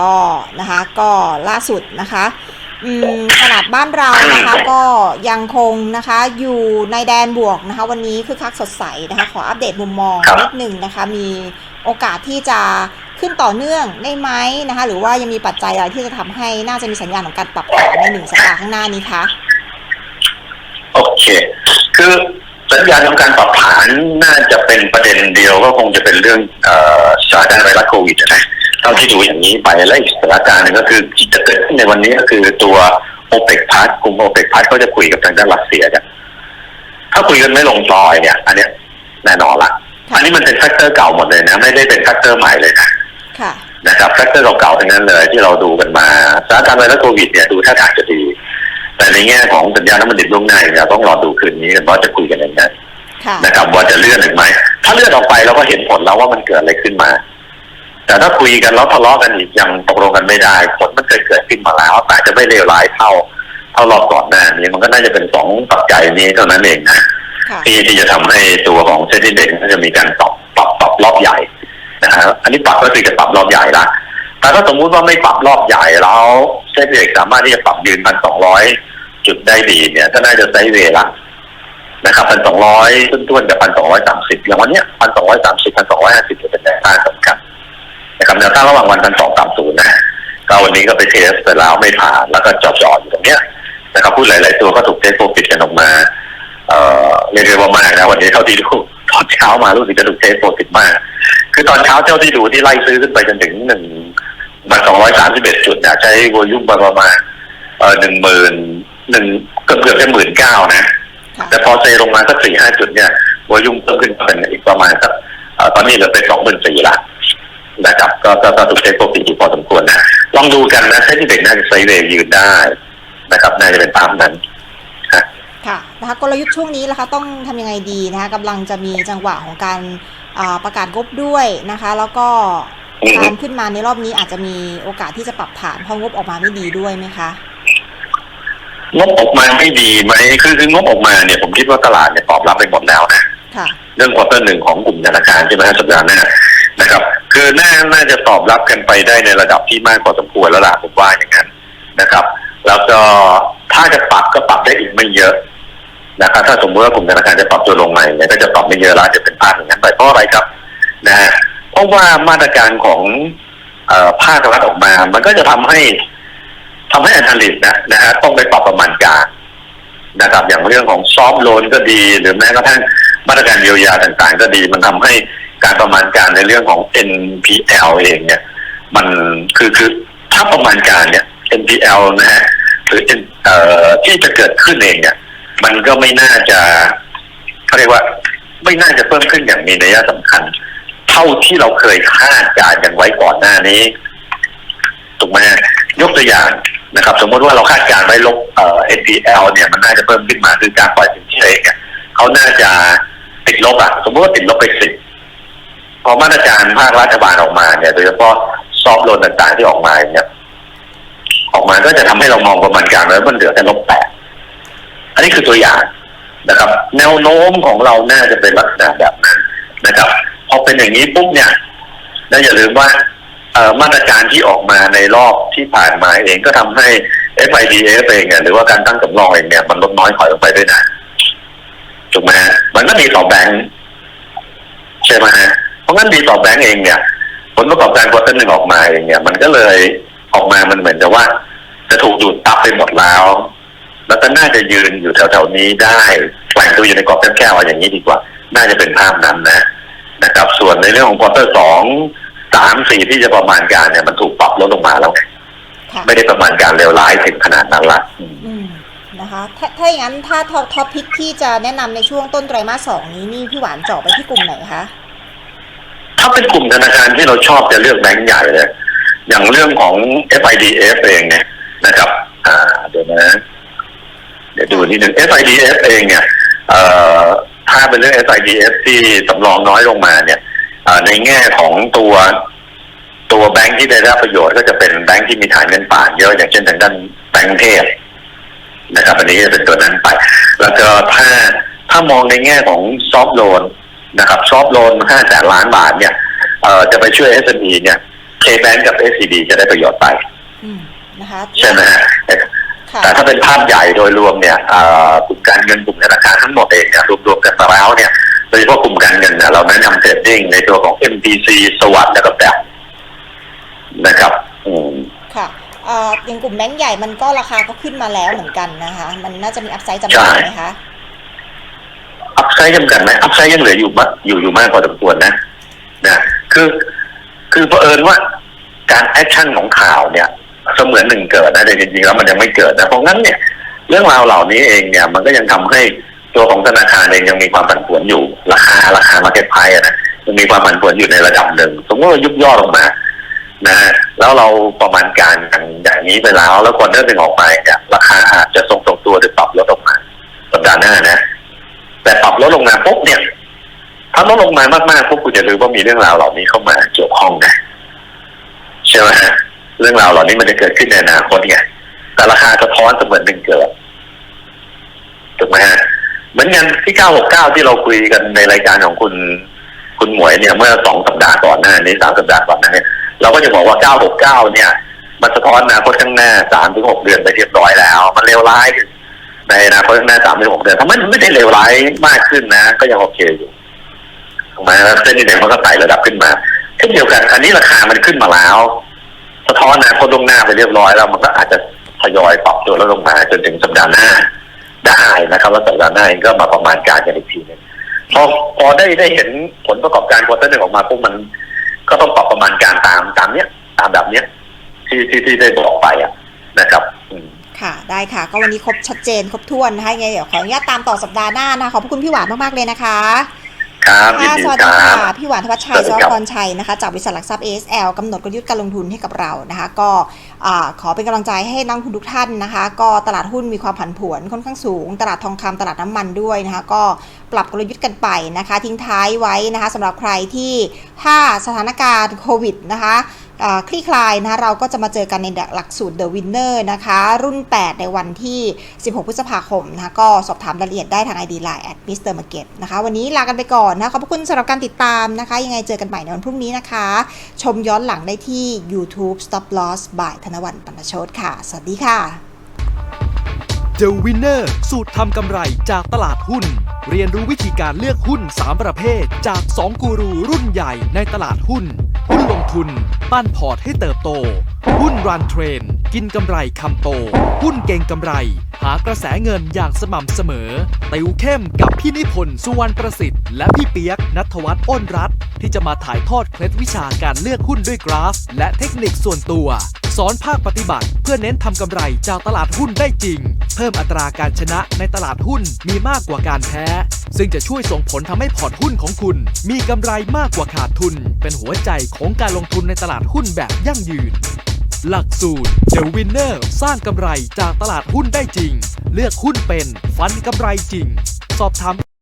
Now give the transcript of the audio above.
ก็นะคะก็ล่าสุดนะคะอืมตลาดบ้านเรานะคะก็ยังคงนะคะอยู่ในแดนบวกนะคะวันนี้คือคักสดใสนะคะขออัปเดตมุมมองครับนิดหนึ่งนะคะมีโอกาสที่จะขึ้นต่อเนื่องได้ไหมนะคะหรือว่ายังมีปัจจัยอะไรที่จะทำให้น่าจะมีสัญญาณของการปรับฐานในหนึ่งสัปดาห์ข้างหน้านี้คะโอเค คือสัญญาณของการปรับฐานน่าจะเป็นประเด็นเดียวก็คงจะเป็นเรื่องเอ่อสถานการณ์ไวรัสโควิดนะเท่าที่ดูอย่างนี้ไปแล้วอีกสถานการณ์หนึงก็คือที่จะเกิดขึ้นในวันนี้ก็คือตัวโอเปกพัทกลุ่มโอเปกพัทเขาจะคุยกับทางด้านรัสเซียกันถ้าคุยกันไม่ลงรอยเนี่ย อันเนี้ยแน่นอนละค่ะอันนี้มันเป็นแฟกเตอร์เก่าหมดเลยนะ ไม่ได้เป็นแฟกเตอร์ใหม่เลยนะค่ะนะครับแฟกเตอร์เก่าๆทั้งนั้นเลยที่เราดูกันมาสถานการณ์ไวรัสโควิดเนี่ยดูท่าทางจะดี แต่ในแง่ของสัญญาณน้ำมันดิบล่วงหน้าเนี่ยต้องรอดูคืนนี้กันว่าจะคุยกันยังไงค่ะนะครับว่าจะเลื่อนหรือไม่ถ้าเลื่อนออกไปเราก็เห็นผลแล้วว่ามันเกิดอะไรขึ้นมา แต่ถ้าคุยกันแล้วทะเลาะกันอีกยังตกลงกันไม่ได้ผลมันเคยเกิดขึ้นมาแล้วแต่จะไม่เลวร้ายเท่าเท่ารอบก่อนหน้านี้มันก็น่าจะเป็นสองปัจจัยนี้เท่านั้นเองนะค่ะที่ที่จะทำให้ตัวของเซ็นดิเด็กจะมีการปรับปรับปรับรอบใหญ่นะฮะอันนี้ปรับก็คือจะปรับรอบใหญ่ละแต่ถ้าสมมุติว่าไม่ปรับรอบใหญ่แล้วเซ็นดิเด็กสามารถที่จะปรับยืนพันสองร้อยจุดได้ดีเนี่ยก็น่าจะไซด์เวย์ละนะครับพันสองร้อยต้นๆกับพันสองร้อยสามสิบอย่างวันเนี้ยพันสองร้อยสามสิบพันสองร้อยห้าสิบจะเป็นแนวต้าน สำคัญนะครับแนวต้านระหว่างวันพันสองสามศูนย์นะก็วันนี้ก็ไปเทสไปแล้วไม่ผ่านแล้วก็จอดๆอยู่ตรงเนี้ยนะครับพูดหลาย ๆ ตัวก็ถูกเทสโปรฟิตกันออกมาเอ่อเรียกได้ว่ามากนะวันนี้เท่าที่ดูตอนเช้ามารู้สึกจะถูกเทสโปรติดมาก คือตอนเช้าเท่าที่ดูที่ไล่ซื้อขึ้นไปจนถึงหนึ่งมาสองร้อยสามสิบเอ็ดจุดเนี่ยใช้วอลลุ่มประมาณเอ่อหนึ่งหมื่นหนึ่งเกือบเกือบจะหมื่นเก้านะค่ะแต่พอเซลงมาสักสี่ห้าจุดเนี่ยวอลลุ่มเพิ่มขึ้นเป็นอีกประมาณสักเอ่อตอนนี้เหลือเป็นสองหมื่นสี่ละ นะครับ ก็ก็ก็ถูกเทสโปรติอยู่พอสมควรนะลองดูกันนะเส้นที่เด็กน่าจะไซด์เวย์ยืนได้นะครับน่าจะเป็นตามนั้นค่ะนะคะกลยุทธ์ช่วงนี้นะคะต้องทำยังไงดีนะคะกำลังจะมีจังหวะของการอ่าประกาศงบด้วยนะคะ แล้วก็อืมการขึ้นมาในรอบนี้อาจจะมีโอกาสที่จะปรับฐานเพราะงบออกมาไม่ดีด้วยไหมคะงบออกมาไม่ดีไหมคือคืองบออกมาเนี่ยผมคิดว่าตลาดเนี่ยตอบรับไปหมดแล้วนะค่ะเรื่องควอเตอร์หนึ่งของกลุ่มธนาคารใช่ไหมฮะสัปดาห์หน้านะครับ คือน่าน่าจะตอบรับกันไปได้ในระดับที่มากพอสมควรแล้วล่ะผมว่าอย่างนั้นนะครับ แล้วก็ถ้าจะปรับก็ปรับได้อีกไม่เยอะนะครับถ้าสมมติว่ากลุ่มธนาคารจะปรับตัวลงใหม่เนี่ยก็จะปรับไม่เยอะล้วจะเป็นภาพอย่างนั้นไปเพราะอะไรครับนะฮะเพราะว่ามาตรการของเอภาครัฐออกมา มันก็จะทำให้ทำให้อนาลิสนะนะฮะต้องไปปรับประมาณการนะครับอย่างเรื่องของซอฟโลนก็ดี หรือแม้กระทั่งมาตรการเยียวยาต่างๆ ก็ดี มันทำให้ การประมาณการในเรื่องของ NPL เองเนี่ย มันคือคือถ้าประมาณการเนี่ย NPL นะฮะหรือ N- เอ่อที่จะเกิดขึ้นเองเนี่ย มันก็ไม่น่าจะเขาเรียกว่า ไม่น่าจะเพิ่มขึ้นอย่างมีนัยสำคัญ เท่าที่เราเคยคาดการณ์กันไว้ก่อนหน้านี้ถูกไหมยกตัวอย่างนะครับ สมมติว่าเราคาดการณ์ไว้ลบเอ่อ NPL เนี่ยมันน่าจะเพิ่มขึ้นมาคือการปล่อยสินเชื่อเองเนี่ยเขาน่าจะติดลบอะสมมติว่าติดลบไปสิบ พอมาตรการภาครัฐบาลออกมาเนี่ยโดยเฉพาะซอฟต์โลนต่างๆที่ออกมาเนี่ยออกมาก็จะทำให้เรามองประมาณการแล้วมันเหลือแต่ลบแปดอันนี้คือตัวอย่างนะครับ แนวโน้มของเราน่าจะเป็นลักษณะแบบนั้นนะครับ พอเป็นอย่างนี้ปุ๊บเนี่ยแล้วอย่าลืมว่ามาตรการที่ออกมาในรอบที่ผ่านมาเองก็ทำให้ FIDF เองเนี่ยหรือว่าการตั้งสำรองเองเนี่ยมันลดน้อยถอยลงไปด้วยนะถูกไหมฮะมันก็ดีต่อแบงค์ใช่ไหมฮะ เพราะงั้นดีต่อแบงค์เองเนี่ย ผลประกอบการควอเตอร์หนึ่งออกมาเองเนี่ย มันก็เลยออกมามันเหมือนจะว่า จะถูกดูดตับไปหมดแล้ว แล้วก็น่าจะยืนอยู่แถวๆนี้ได้แกว่งตัวอยู่ในกรอบแคบๆเอาอย่างนี้ดีกว่า น่าจะเป็นภาพนั้นนะนะครับ ส่วนในเรื่องของควอเตอร์สองสามสี่ที่จะประมาณการเนี่ยมันถูกปรับลดลงมาแล้วไงค่ะไม่ได้ประมาณการเลวร้ายถึงขนาดนั้นละอืมอืมนะคะถ้าถ้าอย่างนั้นถ้าท็อปท็อปพิกที่จะแนะนำในช่วงต้นไตรมาสสองนี้นี่พี่หวานเจาะไปที่กลุ่มไหนคะ ถ้าเป็นกลุ่มธนาคารที่เราชอบจะเลือกแบงก์ใหญ่เลยอย่างเรื่องของ FIDF เองเนี่ยนะครับ อ่าเดี๋ยวนะเดี๋ยวดูนิดหนึ่ง FIDF เองเนี่ยเอ่อถ้าเป็นเรื่อง FIDF ที่สำรองน้อยลงมาเนี่ยในแง่ของตัวตัวแบงก์ที่ได้รับประโยชน์ก็จะเป็นแบงก์ที่มีฐานเงินฝากเยอะอย่างเช่นทางด้านแบงก์เทพนะครับ อันนี้จะเป็นตัวนั้นไป แล้วก็ถ้าถ้ามองในแง่ของซอฟท์โลน นะครับซอฟท์โลนห้าแสนล้านบาทเนี่ยเอ่อจะไปช่วย SME เนี่ย KBank กับ SCB จะได้ประโยชน์ไปอืมนะคะใช่ไหมฮะค่ะแต่ถ้าเป็นภาพใหญ่โดยรวมเนี่ยเอ่อกลุ่มการเงินกลุ่มธนาคารทั้งหมดเองเนี่ยรวมๆกันมาแล้วเนี่ยโดยเฉพาะกลุ่มการเงินเนี่ยเราแนะนำเทรดดิ้งในตัวของ MTC สวัสด์และก็แบบนะครับอืมค่ะเอ่ออย่างกลุ่มแบงก์ใหญ่มันก็ราคาก็ขึ้นมาแล้วเหมือนกันนะคะ มันน่าจะมีอัพไซด์จำกัดไหมคะ อัพไซด์จำกัดไหมอัพไซด์ยังเหลืออยู่มากอยู่อยู่มากพอสมควรนะนะคือคือเผอิญว่าการแอคชั่นของข่าวเนี่ยเสมือนหนึ่งเกิดนะแต่จริงๆแล้วมันยังไม่เกิดนะเพราะงั้นเนี่ย เรื่องราวเหล่านี้เองเนี่ย มันก็ยังทำให้ตัวของธนาคารเองยังมีความผันผวนอยู่ ราคาราคามาเก็ตไพร์นะยังมีความผันผวนอยู่ในระดับหนึ่งสมมติว่ายุบย่อลงมานะแล้วเราประมาณการกันอย่างนี้ไปแล้ว แล้วควอเตอร์หนึ่งออกมาเนี่ยราคาอาจจะทรงตรงตัวหรือปรับลดลงมาสัปดาห์หน้านะ แต่ปรับลดลงมาปุ๊บเนี่ย ถ้าลดลงมามากๆปุ๊บคุณจะรู้ว่ามีเรื่องราวเหล่านี้เข้ามาเกี่ยวข้องนะใช่ไหมเรื่องราวเหล่านี้มันจะเกิดขึ้นในอนาคตไงแต่ราคาสะท้อนเสมือนหนึ่งเกิดถูกไหมฮะเหมือนกันที่ 969 ที่เราคุยกันในรายการของคุณ คุณหมวยเนี่ยเมื่อสองสัปดาห์ก่อนหน้านี้สามสัปดาห์ก่อนหน้านี้เราก็จะบอกว่า 969 เนี่ย มันสะท้อนอนาคตข้างหน้าสามถึงหกเดือนไปเรียบร้อยแล้ว มันเลวร้าย ในอนาคตข้างหน้าสามถึงหกเดือนถ้าะมันไม่ได้เลวร้ายมากขึ้นนะ ก็ยังโอเคอยู่ถูกไหมแล้วเส้นนี้เนี่ยมันก็ไต่ระดับขึ้นมาเช่นเดียวกัน อันนี้ราคามันขึ้นมาแล้ว สะท้อนนาคตลงหน้าไปเรียบร้อยแล้วมันก็อาจจะทยอยปรับตัวแลดลงมาจนถึงสัปดาห์หน้าได้นะครับแล้วสัปดาห์หน้าเองก็มาประมาณการกันอีกทีหนึงพอพอได้ได้เห็นผลประกอบการควอเตอร์หนึ่งออกมาปุ๊บมันก็ต้องปรับประมาณการตามตามเนี้ย ตามแบบเนี้ยที่ที่ที่ได้บอกไปอะนะครับ ค่ะได้ค่ะ ก็วันนี้ครบชัดเจนครบถ้วนนะคะยังไงเดี๋ยวขออนุญาตตามต่อสัปดาห์หน้านะคะขอบพระคุณพี่หวานมากๆเลยนะคะครับยินค่ะดีสวัสคดีรัค่ะ บ พี่หวานธวัชชัยสสวัสวัดีสครับดิ์พรชัยนะคะจากบริษัทหลักทรัพย์ ASL กำหนดกลยุทธ์การลงทุนให้กับเรานะคะ ก็อ่าขอเป็นกำลังใจให้นักลงทุนทุกท่านนะคะ ก็ตลาดหุ้นมีความผันผวนค่อนข้างสูง ตลาดทองคำตลาดน้ำมันด้วยนะคะ ก็ปรับกลยุทธ์กันไปนะคะ ทิ้งท้ายไว้นะคะสำหรับใครที่ถ้าสถานการณ์โควิดนะคะอ่า คลี่คลายนะคะเราก็จะมาเจอกันในหลักสูตร The Winner นะคะ รุ่น 8 ในวันที่ 16 พฤษภาคมนะคะก็สอบถามรายละเอียดได้ทาง ID Line at Mr. Market นะคะวันนี้ลากันไปก่อนนะขอบคุณสำหรับการติดตามนะคะ ยังไงเจอกันใหม่ในวันพรุ่งนี้นะคะ ชมย้อนหลังได้ที่ YouTube Stop Loss by ธนวัลย์ปันชตค่ะ สวัสดีค่ะ The Winner สูตรทำกำไรจากตลาดหุ้น เรียนรู้วิธีการเลือกหุ้น 3 ประเภท จาก 2 กูรูรุ่นใหญ่ในตลาดหุ้น หุ้นลงทุน ปั้นพอร์ตให้เติบโต หุ้นรันเทรน กินกำไรคำโต หุ้นเก่งกำไร หากระแสเงินอย่างสม่ำเสมอ ติวเข้มกับพี่นิพนธ์สุวรรณประสิทธิ์ และพี่เปียกนัทวัฒน์อ้นรัตที่จะมาถ่ายทอดเคล็ดวิชาการเลือกหุ้นด้วยกราฟ และเทคนิคส่วนตัว สอนภาคปฏิบัติเพื่อเน้นทำกำไรจากตลาดหุ้นได้จริง เพิ่มอัตราการชนะในตลาดหุ้นมีมากกว่าการแพ้ ซึ่งจะช่วยส่งผลทำให้พอร์ตหุ้นของคุณ มีกำไรมากกว่าขาดทุน เป็นหัวใจของการลงทุนในตลาดหุ้นแบบยั่งยืน หลักสูตร The Winner สร้างกำไรจากตลาดหุ้นได้จริง เลือกหุ้นเป็นฟันกำไรจริง สอบถาม